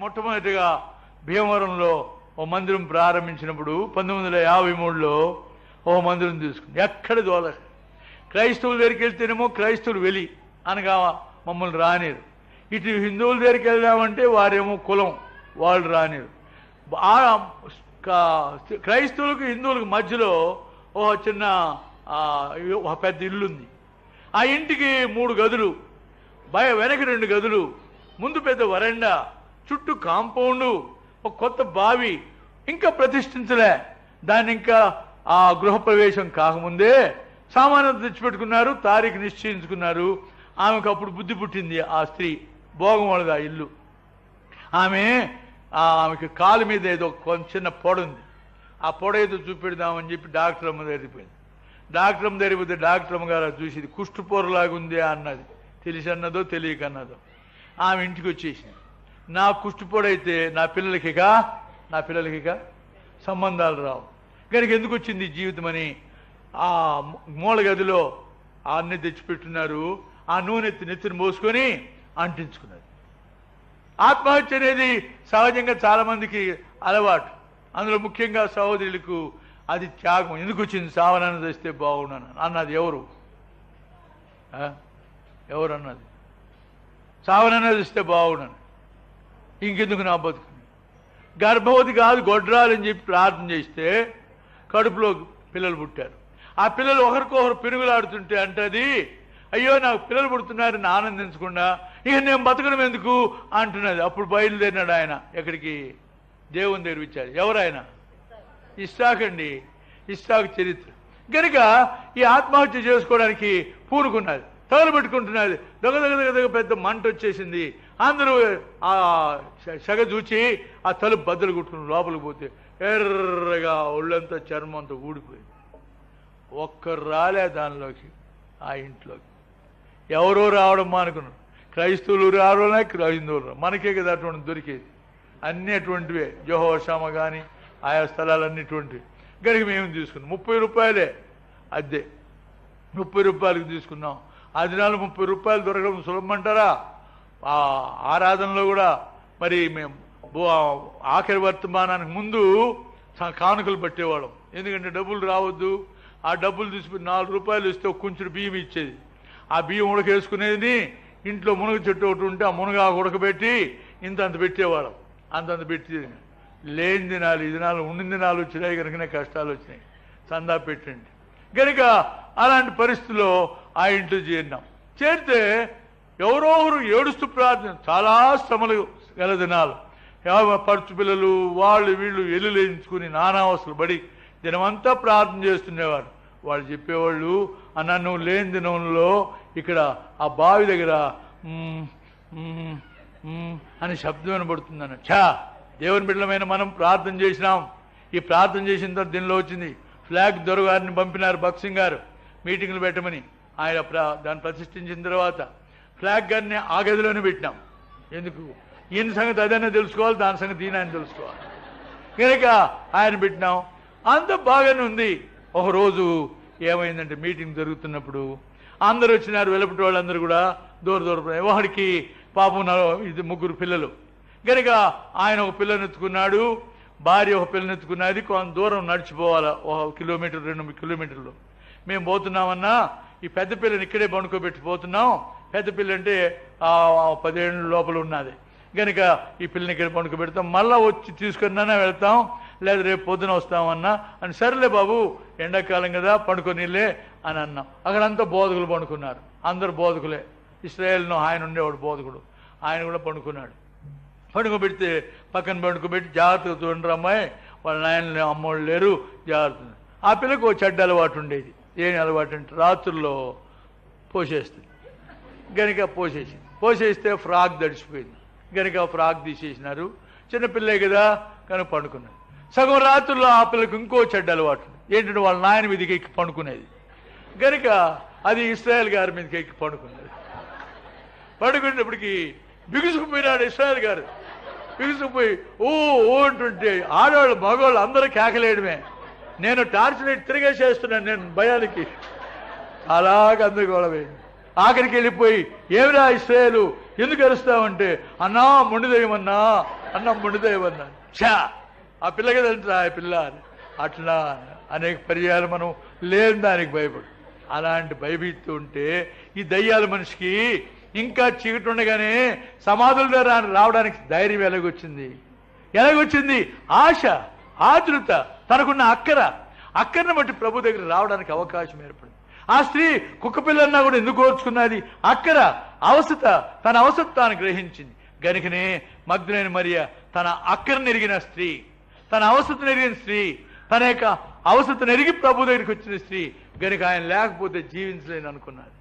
మొట్టమొదటిగా భీమవరంలో ఓ మందిరం ప్రారంభించినప్పుడు పంతొమ్మిది వందల యాభై మూడులో ఓ మందిరం తీసుకుంది. ఎక్కడ దోల క్రైస్తవుల దగ్గరికి వెళ్తేనేమో క్రైస్తవులు వెలి అనగా మమ్మల్ని రానిరు. ఇటు హిందువుల దగ్గరికి వెళ్దామంటే వారేమో కులం వాళ్ళు రానిరు. క్రైస్తవులకు హిందువులకు మధ్యలో ఓ చిన్న ఒక పెద్ద ఇల్లుంది. ఆ ఇంటికి మూడు గదులు బయ వెనక రెండు గదులు ముందు పెద్ద వరండా చుట్టూ కాంపౌండ్ ఒక కొత్త బావి ఇంకా ప్రతిష్ఠించలే. దాన్ని ఇంకా ఆ గృహప్రవేశం కాకముందే సామాన్యత తెచ్చిపెట్టుకున్నారు తారీఖు నిశ్చయించుకున్నారు. ఆమెకు అప్పుడు బుద్ధి పుట్టింది ఆ స్త్రీ భోగం వాళ్ళది ఆ ఇల్లు. ఆమె ఆమెకి కాలు మీద ఏదో కొంచెం చిన్న పొడ ఉంది. ఆ పొడ ఏదో చూపెడదామని చెప్పి డాక్టర్ అమ్మ దగ్గరికి డాక్టర్ అమ్మ దగ్గరికి డాక్టర్ అమ్మ గారు చూసి ఇది కుష్ఠపోరలాగా ఉంది అన్నది. తెలిసి అన్నదో తెలియక అన్నదో. ఆమె ఇంటికి వచ్చేసింది. నా కుష్టిపోడైతే నా పిల్లలకిక నా పిల్లలకిక సంబంధాలు రావు. కనుక ఎందుకు వచ్చింది జీవితం అని ఆ మూల గదిలో ఆ అన్ని తెచ్చిపెట్టున్నారు ఆ నూనె నెత్తిని మోసుకొని అంటించుకున్నారు. ఆత్మహత్య అనేది సహజంగా చాలా మందికి అలవాటు. అందులో ముఖ్యంగా సహోదరులకు అది త్యాగం. ఎందుకు వచ్చింది? సావనాన్ని తెస్తే బాగున్నాను అన్నది ఎవరు? ఎవరు అన్నది? సావనన్నా తెస్తే బాగున్నాను ఇంకెందుకు నా బతుకు? గర్భవతి కాదు గొడ్రాలని చెప్పి ప్రార్థన చేస్తే కడుపులో పిల్లలు పుట్టారు. ఆ పిల్లలు ఒకరికొకరు పెరుగులాడుతుంటే అంటది అయ్యో నాకు పిల్లలు పుడుతున్నారని ఆనందించకుండా ఇక నేను బతకడం ఎందుకు? అంటున్నది. అప్పుడు బయలుదేరినాడు ఆయన ఎక్కడికి? దేవుని దగ్గర ఇచ్చాడు ఎవరు ఆయన ఇస్సాక్ అండి. ఇస్సాక్ చరిత్ర. కనుక ఈ ఆత్మహత్య చేసుకోవడానికి పూనుకున్నది తగలబెట్టుకుంటున్నది దగ దగ దగ దగ పెద్ద మంట వచ్చేసింది. అందరూ ఆ సెగ చూచి ఆ తలుపు బద్దలు కొట్టుకుని లోపలికి పోతే ఎర్రగా ఒళ్ళంతా చర్మం అంతా ఊడిపోయింది. ఒక్కరు రాలే దానిలోకి ఆ ఇంట్లోకి. ఎవరో రావడం మానుకున్నారు. క్రైస్తవులు రావడమే క్రైస్తవులు. మనకే కదా అటువంటి దొరికేది. అన్ని అటువంటివే. జోహోషామ కానీ ఆయా స్థలాలన్నీ అటువంటివి. కనుక మేము తీసుకున్నాం? ముప్పై రూపాయలే. అద్దె ముప్పై రూపాయలకు తీసుకున్నాం. ఆ దినాలు ముప్పై రూపాయలు దొరకడం సులభమంటారా? ఆ ఆరాధనలో కూడా మరి మేము ఆఖరి వర్తమానానికి ముందు కానుకలు పట్టేవాళ్ళం. ఎందుకంటే డబ్బులు రావద్దు. ఆ డబ్బులు తీసుకుని నాలుగు రూపాయలు ఇస్తే కొంచెం బియ్యం ఇచ్చేది. ఆ బియ్యం ఉడకేసుకునేది ఇంట్లో మునగ చెట్టు ఒకటి ఉంటే ఆ మునగ ఉడకబెట్టి ఇంత అంత పెట్టేవాళ్ళం. అంతంత పెట్టి లేని దినాలు ఈ దినాలు ఉండిన దినాలు వచ్చినాయి కనుకనే కష్టాలు వచ్చినాయి. చందా పెట్టండి. కనుక అలాంటి పరిస్థితుల్లో ఆ ఇంట్లో చేరినాం చేరితే ఎవరో ఒకరు ఏడుస్తూ ప్రార్థన. చాలా శ్రమలు గల దినాలు పడుచు పిల్లలు వాళ్ళు వీళ్ళు ఎల్లులేయించుకుని నానావసలు పడి దినమంతా ప్రార్థన చేస్తుండేవారు. వాళ్ళు చెప్పేవాళ్ళు అన్న నువ్వు లేని దినంలో ఇక్కడ ఆ బావి దగ్గర అని శబ్దం వినబడుతుందన్న ఛా! దేవుని బిడ్డలమైన మనం ప్రార్థన చేసినాం. ఈ ప్రార్థన చేసిన తర్వాత దీనిలో వచ్చింది. ఫ్లాగ్ దొరగారిని పంపినారు భక్సింగ్ గారు. మీటింగ్లు పెట్టమని. ఆయన ప్ర- దాన్ని ప్రతిష్ఠించిన తర్వాత ఫ్లాగ్ గన్ని ఆ గదిలోనే పెట్టినాం. ఎందుకు? ఈయన సంగతి అదైనా తెలుసుకోవాలి దాని సంగతి ఈయన ఆయన తెలుసుకోవాలి. కనుక ఆయన పెట్టినాం. అంత బాగానే ఉంది. ఒకరోజు ఏమైందంటే మీటింగ్ జరుగుతున్నప్పుడు అందరూ వచ్చినారు వెలపటి వాళ్ళందరూ కూడా దూర దూర వాడికి పాపం ఇది ముగ్గురు పిల్లలు. కనుక ఆయన ఒక పిల్లని ఎత్తుకున్నాడు భార్య ఒక పిల్లని ఎత్తుకున్నది కొంత దూరం నడిచిపోవాలి ఒక కిలోమీటర్ రెండు కిలోమీటర్లు. మేము పోతున్నామన్నా ఈ పెద్ద పిల్లని ఇక్కడే పండుకోబెట్టి పోతున్నాం. పెద్ద పిల్ల అంటే పదిహేను లోపల ఉన్నది. కనుక ఈ పిల్లని ఇక్కడ పండుకోబెడతాం. మళ్ళీ వచ్చి తీసుకున్నా వెళ్తాం. లేదా రేపు పొద్దున వస్తామన్నా అని సరేలే బాబు ఎండాకాలం కదా పండుకొనిలే అని అన్నాం. అక్కడంతా బోధకులు పండుకున్నారు. అందరు బోధకులే. ఇస్రాయేల్ను ఆయన ఉండేవాడు బోధకుడు. ఆయన కూడా పండుకున్నాడు. పండుకోబెడితే పక్కన పండుకోబెట్టి జాగ్రత్తగా చూడండి అమ్మాయి వాళ్ళ నాయన అమ్మోళ్ళు లేరు. జాగ్రత్త ఆ పిల్లకు చెడ్డ అలవాటు ఉండేది. ఏం అలవాటు అంటే రాత్రుల్లో పోసేస్తుంది గనుక పోసేసింది పోసేస్తే ఫ్రాక్ దడిచిపోయింది గనుక ఫ్రాక్ తీసేసినారు. చిన్నపిల్లే కదా కనుక పండుకున్నారు సగం రాత్రుల్లో ఆ పిల్లకు ఇంకో చెడ్డ అలవాటు. ఏంటంటే వాళ్ళ నాయన మీదకి ఎక్కి పండుకునేది. గనుక అది ఇస్రాయల్ గారి మీదకి ఎక్కి పండుకున్నది. పడుకునేటప్పటికి బిగుసుకుపోయినాడు ఇస్రాయల్ గారు. బిగుసుకుపోయి ఓ ఓ అంటుంటే ఆడవాళ్ళు మగవాళ్ళు అందరూ కేకలేయడమే. నేను టార్చ్ లైట్ తిరిగేసేస్తున్నాను నేను భయానికి. అలాగ గందరగోళమైంది ఆఖరికి వెళ్ళిపోయి ఏమిరా ఇస్రాయలు ఎందుకు అరుస్తావంటే అన్నా మొండిదేయమన్నా అన్న మొండిదేయమన్నా చా ఆ పిల్లకి కదంటరా ఆ పిల్ల అట్లా అనేక పర్యాలు మనం లేని దానికి భయపడు. అలాంటి భయభీతి ఉంటే ఈ దయ్యాల మనిషికి ఇంకా చీకటి ఉండగానే సమాధుల ద్వారా రావడానికి ధైర్యం ఎలాగొచ్చింది? ఎలాగొచ్చింది? ఆశ ఆతృత తనకున్న అక్కర అక్కరను బట్టి ప్రభు దగ్గర రావడానికి అవకాశం ఏర్పడింది. ఆ స్త్రీ కుక్క పిల్లన్నా కూడా ఎందుకు ఓర్చుకున్నది అక్కర అవసత తన అవసత తాను గ్రహించింది. గనుకనే మగ్ధులైన మరియ తన అక్కర నెరిగిన స్త్రీ తన అవసత నెరిగిన స్త్రీ తన యొక్క అవసత నెరిగి ప్రభు దగ్గరికి వచ్చిన స్త్రీ గనుక ఆయన లేకపోతే జీవించలేని అనుకున్నది